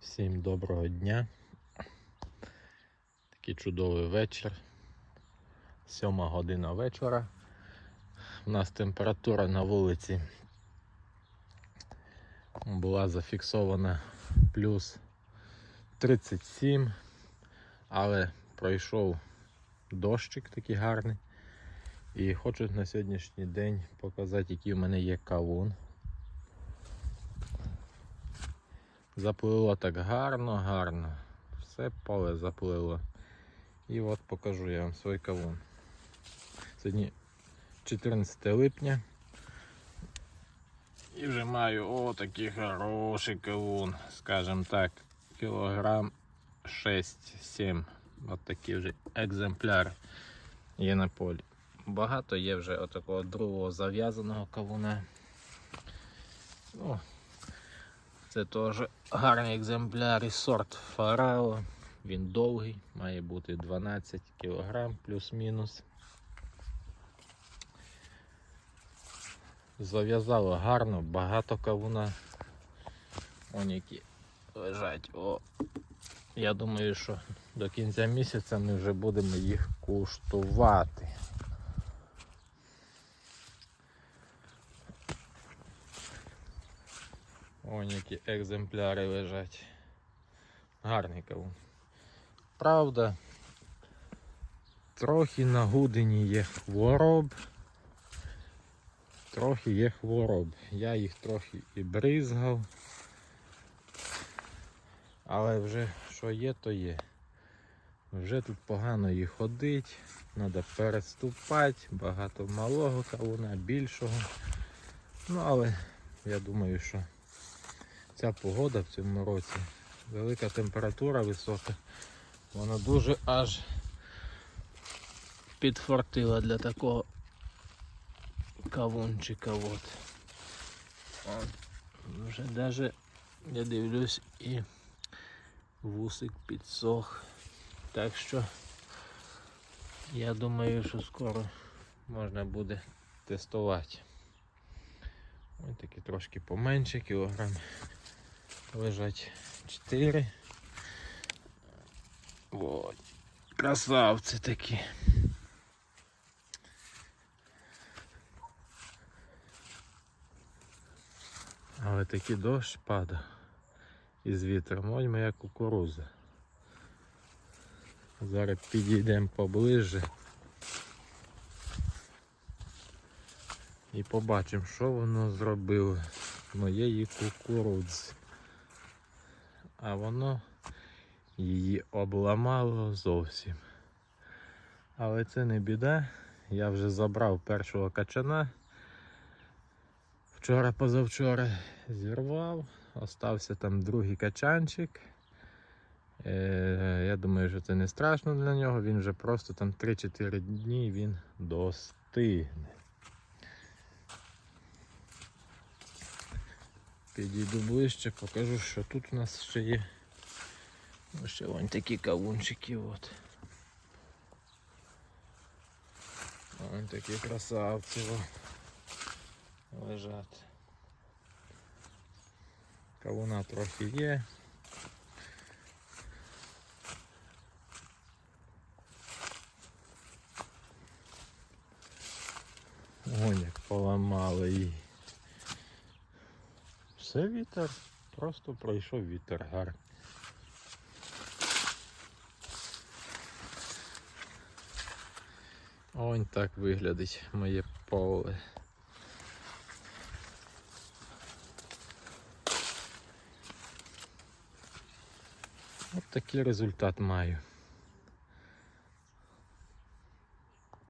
Всім доброго дня. Такий чудовий вечір. Сьома година вечора. У нас температура на вулиці була зафіксована плюс 37, але пройшов дощик такий гарний. І хочу на сьогоднішній день показати, який в мене є кавун. Заплило так гарно, гарно. Все поле заплило. І от покажу я вам свій кавун. Сьогодні 14 липня. І вже маю о такий хороший кавун, скажімо так, кілограм 6-7. От такі вже екземпляри є на полі. Багато є вже отакого другого зав'язаного кавуна. Ну, це теж гарний екземпляр із сорт Фарао. Він довгий, має бути 12 кг плюс-мінус. Зав'язало гарно, багато кавуна. Вон які лежать. О, я думаю, що до кінця місяця ми вже будемо їх куштувати. Ось які екземпляри лежать. Гарний кавун. Правда, трохи на гудині є хвороб. Трохи є хвороб. Я їх трохи і бризгав. Але вже що є, то є. Вже тут погано їх ходить, треба переступати, багато малого кавуна, більшого. Ну, але я думаю, що ця погода в цьому році, велика температура висока, вона дуже аж підфартила для такого кавунчика. От. Вже навіть я дивлюсь і вусик підсох. Так що я думаю, що скоро можна буде тестувати. Ось такі трошки поменше, кілограм лежать 4. Вот. Красавці такі. Але такий дощ падає із вітром. Ось моя кукуруза. Зараз підійдемо поближе і побачимо, що воно зробило моєї кукурудзи. А воно її обламало зовсім. Але це не біда. Я вже забрав першого качана. Вчора позавчора зірвав, остався там другий качанчик. Е, я думаю, що це не страшно для нього, він вже просто там 3-4 дні він достигне. Підійду ближче, покажу, що тут у нас ще є. Ну, ще вон такі кавунчики. От. Вон такі красавці о, лежать. Кавуна трохи є. Ой, як поламали її. Все вітер, просто пройшов вітер гарний. Ось так виглядить моє поле. Ось такий результат маю.